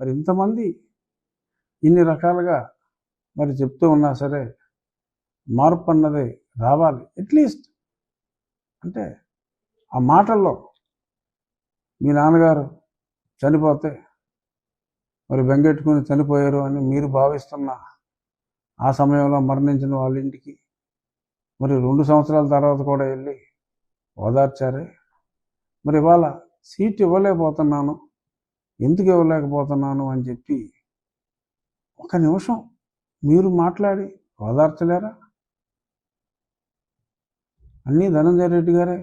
మరి ఇంతమంది ఇన్ని రకాలుగా మరి చెప్తూ ఉన్నా సరే మార్పు అన్నది రావాలి. అట్లీస్ట్ అంటే ఆ మాటల్లో మీ నాన్నగారు చనిపోతే మరి బెంగెట్టుకుని చనిపోయారు అని మీరు భావిస్తున్న ఆ సమయంలో మరణించిన వాళ్ళ ఇంటికి మరి రెండు సంవత్సరాల తర్వాత కూడా వెళ్ళి ఓదార్చారే. మరి ఇవాళ సీట్ ఇవ్వలేకపోతున్నాను. ఎందుకు ఇవ్వలేకపోతున్నాను అని చెప్పి ఒక నిమిషం మీరు మాట్లాడి ఓదార్చలేరా? అన్నీ ధనంజయ రెడ్డి గారే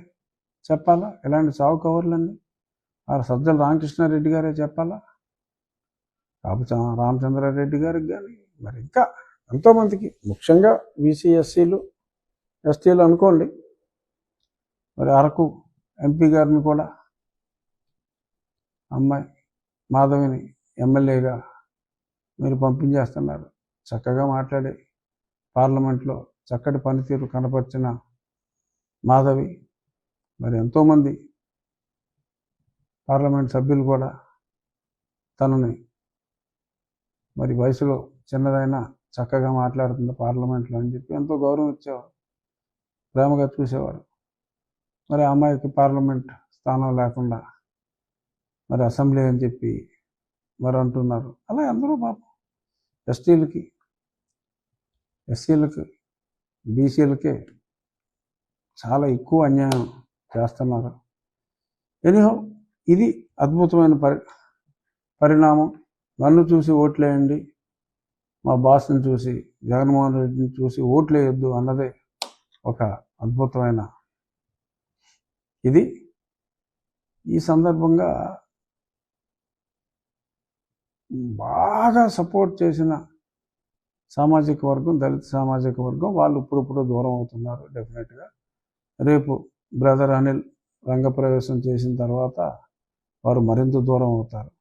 చెప్పాలా? ఇలాంటి చావు కవర్లన్నీ? ఆ సజ్జల రామకృష్ణారెడ్డి గారే చెప్పాలా? రామచంద్ర రామచంద్రారెడ్డి గారికి కానీ మరి ఇంకా ఎంతోమందికి ముఖ్యంగా విసిఎస్సీలు ఎస్టీలు అనుకోండి మరి అరకు ఎంపీ గారిని కూడా అమ్మాయి మాధవిని ఎమ్మెల్యేగా మీరు పంపించేస్తున్నారు. చక్కగా మాట్లాడి పార్లమెంట్లో చక్కటి పనితీరు కనపరిచిన మాధవి మరి ఎంతోమంది పార్లమెంట్ సభ్యులు కూడా తనని మరి వయసులో చిన్నదైనా చక్కగా మాట్లాడుతుంది పార్లమెంట్లో అని చెప్పి ఎంతో గౌరవం ఇచ్చేవారు ప్రేమగా చూసేవారు. మరి అమ్మాయికి పార్లమెంట్ స్థానం లేకుండా మరి అసెంబ్లీ అని చెప్పి మరి అంటున్నారు. అలా అందరూ పాపం ఎస్టీలకి ఎస్సీలకి బీసీలకే చాలా ఎక్కువ అన్యాయం చేస్తున్నారు. ఎనిహో ఇది అద్భుతమైన పరి పరిణామం. నన్ను చూసి ఓట్లేయండి. మా బాస్ని చూసి జగన్మోహన్ రెడ్డిని చూసి ఓట్లేయొద్దు అన్నదే ఒక అద్భుతమైన ఇది. ఈ సందర్భంగా బాగా సపోర్ట్ చేసిన సామాజిక వర్గం దళిత సామాజిక వర్గం వాళ్ళు ఇప్పుడిప్పుడు దూరం అవుతున్నారు డెఫినెట్గా రేపు బ్రదర్ అనిల్ రంగప్రవేశం చేసిన తర్వాత వారు మరింత దూరం అవుతారు.